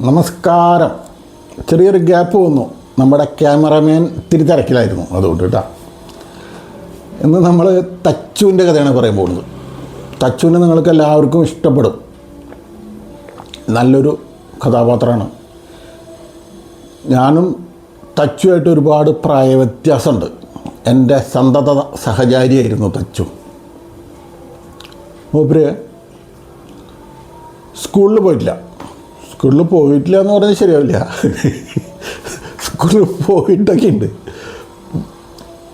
നമസ്കാരം. ചെറിയൊരു ഗ്യാപ്പ് വന്നു. നമ്മുടെ ക്യാമറമാൻ തിരിച്ചരക്കിലായിരുന്നു അതുകൊണ്ട് കേട്ടോ. ഇന്ന് നമ്മൾ തച്ചുവിന്റെ കഥയാണ് പറയാൻ പോകുന്നത്. തച്ചുവിനെ നിങ്ങൾക്ക് എല്ലാവർക്കും ഇഷ്ടപ്പെടും. നല്ലൊരു കഥാപാത്രമാണ്. ഞാനും തച്ചുമായിട്ട് ഒരുപാട് പ്രായ വ്യത്യാസമുണ്ട് എന്റെ സന്തത സഹചാരിയായിരുന്നു തച്ചു. മൂപ്പര് സ്കൂളിൽ പോയിട്ടില്ല. സ്കൂളിൽ പോയിട്ടില്ല എന്ന് പറഞ്ഞാൽ ശരിയാവില്ല. സ്കൂളിൽ പോയിട്ടൊക്കെ ഉണ്ട്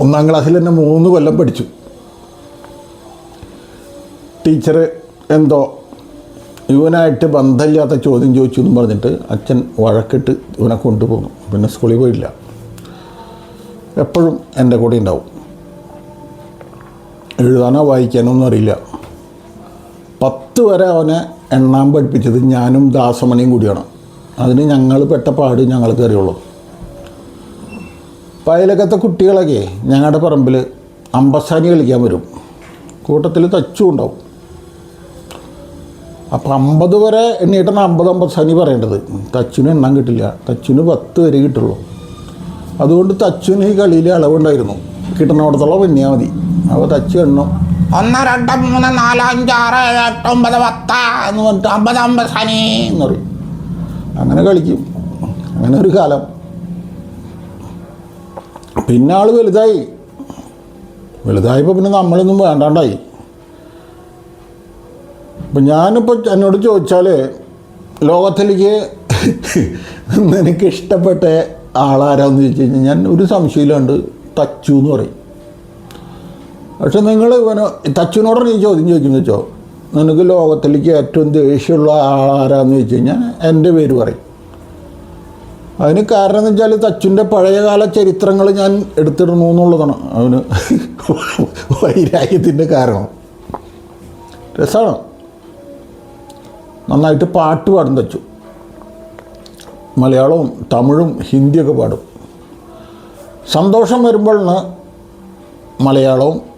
ഒന്നാം ക്ലാസ്സിൽ തന്നെ മൂന്ന് കൊല്ലം പഠിച്ചു. ടീച്ചർ എന്തോ ഇവനായിട്ട് ബന്ധമില്ലാത്ത ചോദ്യം ചോദിച്ചു എന്ന് പറഞ്ഞിട്ട് അച്ഛൻ വഴക്കിട്ട് ഇവനെ കൊണ്ടുപോകുന്നു പിന്നെ സ്കൂളിൽ പോയില്ല എപ്പോഴും എന്റെ കൂടെ ഉണ്ടാവും. എഴുതാനോ വായിക്കാനോ ഒന്നും അറിയില്ല. പത്ത് വരെ അവനെ എണ്ണാൻ പഠിപ്പിച്ചത് ഞാനും ദാസമണിയും കൂടിയാണ്. അതിന് ഞങ്ങൾ പെട്ട പാട് ഞങ്ങൾക്ക് അറിയുള്ളൂ പയലകത്തെ കുട്ടികളൊക്കെ ഞങ്ങളുടെ പറമ്പിൽ അമ്പസാനി കളിക്കാൻ വരും. കൂട്ടത്തിൽ തച്ചും ഉണ്ടാവും. അപ്പം അമ്പത് വരെ എണ്ണീട്ടാണ് അമ്പത് അമ്പസാനി പറയേണ്ടത്. തച്ചിന് എണ്ണം കിട്ടില്ല. തച്ചിന് പത്ത് വരെ കിട്ടുള്ളൂ. അതുകൊണ്ട് തച്ചിന് ഈ കളിയിൽ അളവുണ്ടായിരുന്നു. കിട്ടണോടത്തോളം എണ്ണിയാൽ മതി. അപ്പോൾ തച്ചു എണ്ണം. ഒന്ന് രണ്ട് മൂന്ന് നാല് അഞ്ച് ആറ് ഏഴ് എട്ട് ഒമ്പത് പത്ത് എന്ന് പറഞ്ഞിട്ട് അമ്പത് അമ്പത് ശനി എന്ന് പറയും. അങ്ങനെ കളിക്കും. അങ്ങനെ ഒരു കാലം. പിന്നെ ആൾ വലുതായി. വലുതായപ്പോൾ പിന്നെ നമ്മളൊന്നും വേണ്ടാണ്ടായി. അപ്പം ഞാനിപ്പോൾ എന്നോട് ചോദിച്ചാൽ ലോകത്തിലേക്ക് നിനക്ക് ഇഷ്ടപ്പെട്ട ആളാരാന്ന് ചോദിച്ചു കഴിഞ്ഞാൽ ഞാൻ ഒരു സംശയമില്ലാണ്ട് തച്ചു എന്ന് പറയും. പക്ഷെ നിങ്ങൾ ഇവനോ തച്ചുവിനോടാണ് നീ ചോദ്യം ചോദിക്കുന്നു വെച്ചോ നിനക്ക് ലോകത്തിലേക്ക് ഏറ്റവും ദേഷ്യമുള്ള ആളാരാന്ന് ചോദിച്ചു കഴിഞ്ഞാൽ എന്റെ പേര് പറയും. അതിന് കാരണം എന്ന് വെച്ചാൽ തച്ചുന്റെ പഴയകാല ചരിത്രങ്ങൾ ഞാൻ എടുത്തിടുന്നു എന്നുള്ളതാണ്. അവന് വൈരാഗ്യത്തിന്റെ കാരണം. രസമാണ്. നന്നായിട്ട് പാട്ട് പാടും തച്ചു. മലയാളവും തമിഴും ഹിന്ദിയൊക്കെ പാടും. സന്തോഷം വരുമ്പോഴാണ് മലയാളവും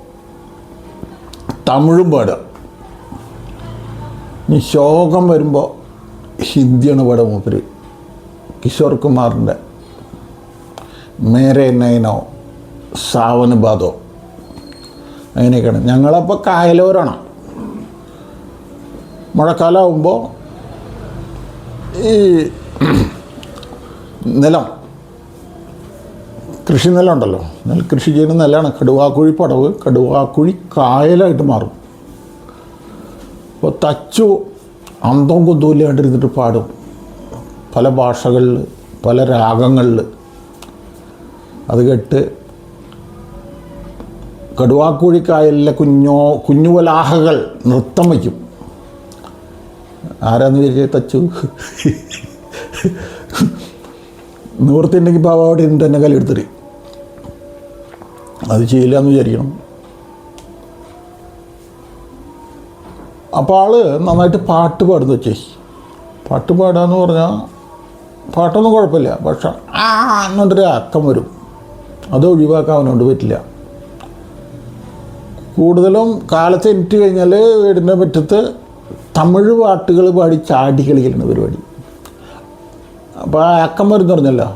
തമിഴും പാടുക. ഇനി ശോകം വരുമ്പോൾ ഹിന്ദിയാണ് പാടുക മൂപ്പര്. കിഷോർ കുമാറിന്റെ മേരെ നൈനോ സാവന് ബാധോ അങ്ങനെയൊക്കെയാണ്. ഞങ്ങളപ്പോൾ കായലോരാണ്. മഴക്കാലമാകുമ്പോൾ ഈ നിലം കൃഷി നിലം ഉണ്ടല്ലോ നെൽകൃഷി ചെയ്യുന്ന നിലമാണ് കടുവാക്കുഴി പടവ് കടുവാക്കുഴി കായലായിട്ട് മാറും. അപ്പോൾ തച്ചു അന്തം കുന്തൂല്ലാണ്ടിരുന്നിട്ട് പാടും. പല ഭാഷകളിൽ പല രാഗങ്ങളിൽ. അത് കേട്ട് കടുവാക്കുഴിക്കായലിലെ കുഞ്ഞോ കുഞ്ഞുവലാഹകൾ നൃത്തം വയ്ക്കും. ആരാന്ന് വിചാരിച്ച തച്ചു? നിവൃത്തിയുണ്ടെങ്കിൽ പാവാടി തന്നെ കലെടുത്തിട്ട് അത് ചെയ്യില്ല എന്ന് വിചാരിക്കണം. അപ്പോൾ ആൾ നന്നായിട്ട് പാട്ട് പാടുന്ന വെച്ചേ പാട്ട് പാടാന്ന് പറഞ്ഞാൽ പാട്ടൊന്നും കുഴപ്പമില്ല പക്ഷെ ആ എന്നൊരു അക്കം വരും. അത് ഒഴിവാക്കാൻ അവനോട് പറ്റില്ല. കൂടുതലും കാലത്ത് എനിക്ക് കഴിഞ്ഞാൽ വീടിന്റെ മുറ്റത്ത് തമിഴ് പാട്ടുകൾ പാടി ചാടി കളിക്കലാണ് പരിപാടി. അപ്പോൾ ആ അക്കം വരും പറഞ്ഞല്ലോ.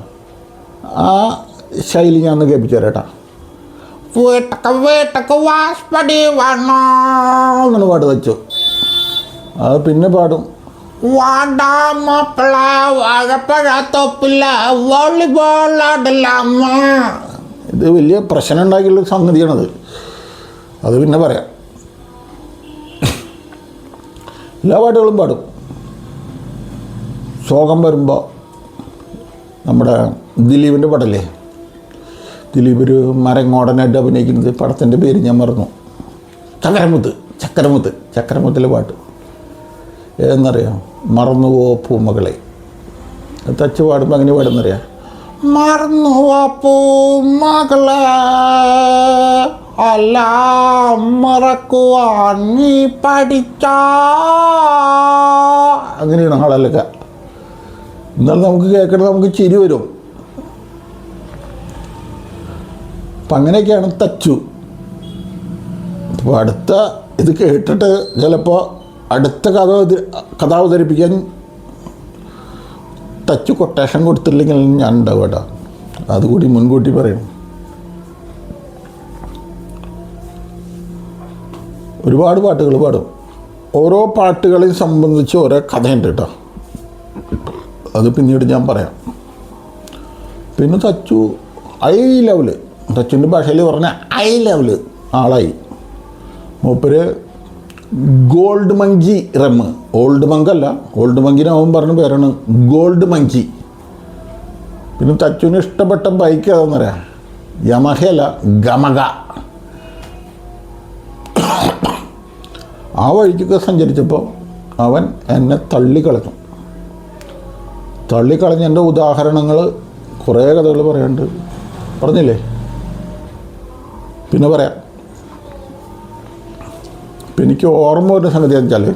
ആ ശൈലി ഞാൻ ഒന്ന് കേൾപ്പിച്ചു തരാം വീട്ടക്ക് വീട്ടക്ക് വാസ്പടി വണ്ണോ അങ്ങനെ പാട്ട് വെച്ചു. അത് പിന്നെ പാടും. വോളിബോൾ ഇത് വലിയ പ്രശ്നം ഉണ്ടാക്കിയുള്ള സംഗതിയാണത്. അത് പിന്നെ പറയാം. എല്ലാ പാട്ടുകളും പാടും. ശോകം വരുമ്പോൾ നമ്മുടെ ദിലീപിന്റെ പടല്ലേ ദിലീപ് ഒരു മരങ്ങോടനായിട്ട് അഭിനയിക്കുന്നത് പടത്തിന്റെ പേര് ഞാൻ മറന്നു. ചക്കരമുത്ത് ചക്കരമുത്ത് ചക്കരമുത്തിലെ പാട്ട്. ഏതെന്നറിയാം? മറന്നുപോ പൂമകളെ. തച്ച് പാടുമ്പോൾ അങ്ങനെ പാടുന്നറിയാം? മറന്നു പൂമകളെ അല്ല മറക്കുവാൻ നീ പഠിച്ച. അങ്ങനെയാണ് ആളല്ല എന്നാലും നമുക്ക് കേൾക്കണം നമുക്ക് ചിരി വരും. അപ്പം അങ്ങനെയൊക്കെയാണ് തച്ചു. അപ്പോൾ അടുത്ത ഇത് കേട്ടിട്ട് ചിലപ്പോൾ അടുത്ത കഥ കഥ അവതരിപ്പിക്കാൻ തച്ചു കൊട്ടേഷൻ കൊടുത്തില്ലെങ്കിൽ ഞാൻ ഉണ്ടാവും കേട്ടോ. അതുകൂടി മുൻകൂട്ടി പറയണം ഒരുപാട് പാട്ടുകൾ പാടും. ഓരോ പാട്ടുകളെയും സംബന്ധിച്ച് ഓരോ കഥയുണ്ട് കേട്ടോ. അത് പിന്നീട് ഞാൻ പറയാം. പിന്നെ തച്ചു ഐ ലെവൽ തച്ചുന്റെ ഭാഷയിൽ പറഞ്ഞ ഐ ലെവൽ ആളായി. മൂപ്പര് ഗോൾഡ് മങ്കി റമ്മ് ഓൾഡ് മങ്കല്ല ഓൾഡ് മങ്കിന് പറഞ്ഞ പേരാണ് ഗോൾഡ് മങ്കി പിന്നെ തച്ചുവിന് ഇഷ്ടപ്പെട്ട ബൈക്ക് ഏതാണെന്നറിയാം യമഹയല്ല ഗമക ആ വഴിക്കൊക്കെ സഞ്ചരിച്ചപ്പോൾ അവൻ എന്നെ തള്ളിക്കളഞ്ഞു. തള്ളിക്കളഞ്ഞതിന്റെ ഉദാഹരണങ്ങൾ കുറേ കഥകൾ പറയാണ്ട് പറഞ്ഞില്ലേ? പിന്നെ പറയാം. ഇപ്പം എനിക്ക് ഓർമ്മ വരുന്ന സംഗതി എന്ന് വെച്ചാൽ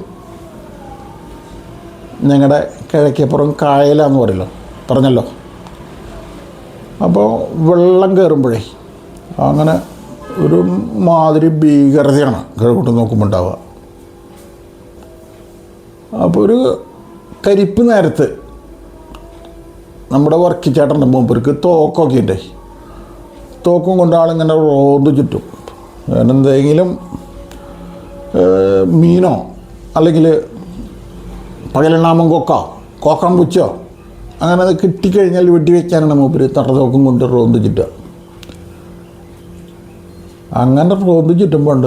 ഞങ്ങളുടെ കിഴക്കേപ്പുറം കായലാന്ന് പറയല്ലോ. പറഞ്ഞല്ലോ. അപ്പോൾ വെള്ളം കയറുമ്പോഴേ അങ്ങനെ ഒരു മാതിരി ഭീകരതയാണ് കിഴക്കോട്ട് നോക്കുമ്പോൾ ഉണ്ടാവുക അപ്പോൾ ഒരു കരിപ്പ് നേരത്ത് നമ്മുടെ വർക്കി വർക്കിച്ചേട്ടന്റെ മുമ്പർക്ക് തോക്കൊക്കെ ഉണ്ട് തോക്കും കൊണ്ട് ആളിങ്ങനെ റോഡ് ചുറ്റും. എന്തെങ്കിലും മീനോ അല്ലെങ്കിൽ പകലെണ്ണാമം കൊക്കോ കോക്കം പുച്ചോ അങ്ങനെ അത് കിട്ടിക്കഴിഞ്ഞാൽ വെട്ടിവെക്കാനാണ് മൂപ്പര് തട്ടത്തോക്കും കൊണ്ട് റോന്ത് ചുറ്റുക. അങ്ങനെ റോന്ത് ചുറ്റുമ്പോൾ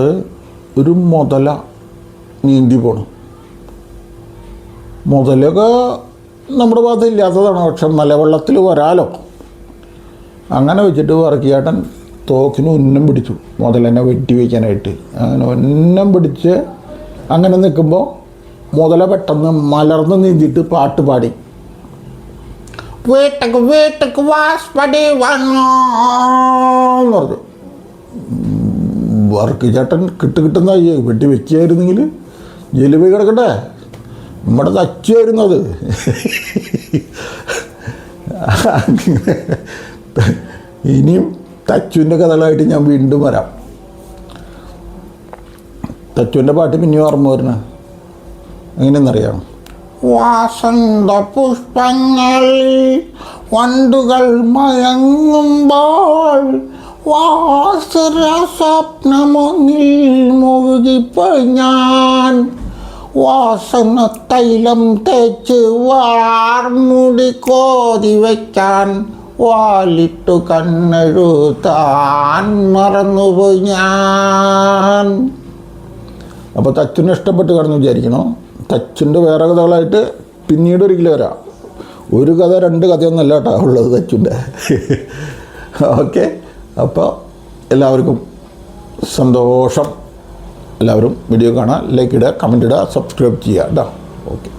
ഒരു മുതല നീന്തി പോണു. മുതലൊക്കെ നമ്മുടെ ഭാഗത്ത് ഇല്ലാത്തതാണ് പക്ഷെ മലവെള്ളത്തിൽ വരാലോ. അങ്ങനെ വെച്ചിട്ട് വർക്കിയാട്ടൻ തോക്കിന് ഉന്നം പിടിച്ചു. മുതലെന്നെ വെട്ടി വയ്ക്കാനായിട്ട് അങ്ങനെ ഉന്നം പിടിച്ച് അങ്ങനെ നിൽക്കുമ്പോൾ മുതല പെട്ടെന്ന് മലർന്ന് നീന്തിയിട്ട് പാട്ട് പാടി. വീട്ടക്ക് വീട്ടക്ക് വാസ്പടി വന്നു പറഞ്ഞു. വർക്ക് ചേട്ടൻ കിട്ട് കിട്ടുന്ന വെട്ടി വെക്കുകയായിരുന്നെങ്കിൽ പോയി കിടക്കട്ടെ. നമ്മുടെ തച്ചായിരുന്നു അത്. ഇനിയും തച്ചുവിന്റെ കഥകളായിട്ട് ഞാൻ വീണ്ടും വരാം. തച്ചുവിന്റെ പാട്ട് പിന്നെയും ഓർമ്മ വരണ എങ്ങനെയെന്നറിയാം? വാസന്ത പുഷ്പങ്ങൾ വണ്ടുകൾ മയങ്ങുമ്പോൾ വാസുര സ്വപ്നമൊന്നിൽ മുഴുകിപ്പോയി ഞാൻ. വാസന തൈലം തേച്ച് വാർമുടി കോതി വയ്ക്കാൻ വാലിട്ടു കണ്ണെഴുതാൻ മറന്നുപോയി ഞാൻ. അപ്പോൾ തച്ചുനെ ഇഷ്ടപ്പെട്ട് കിടന്ന് വിചാരിക്കണോ? തച്ചുന്റെ വേറെ കഥകളായിട്ട് പിന്നീട് ഒരിക്കലും വരാം. ഒരു കഥ രണ്ട് കഥയൊന്നല്ല കേട്ടോ ഉള്ളത് തച്ചുന്റെ ഓക്കെ. അപ്പോൾ എല്ലാവർക്കും സന്തോഷം. എല്ലാവരും വീഡിയോ കാണാം. ലൈക്ക് ഇടുക കമന്റ് ഇടുക സബ്സ്ക്രൈബ് ചെയ്യുക. കേട്ടോ ഓക്കെ.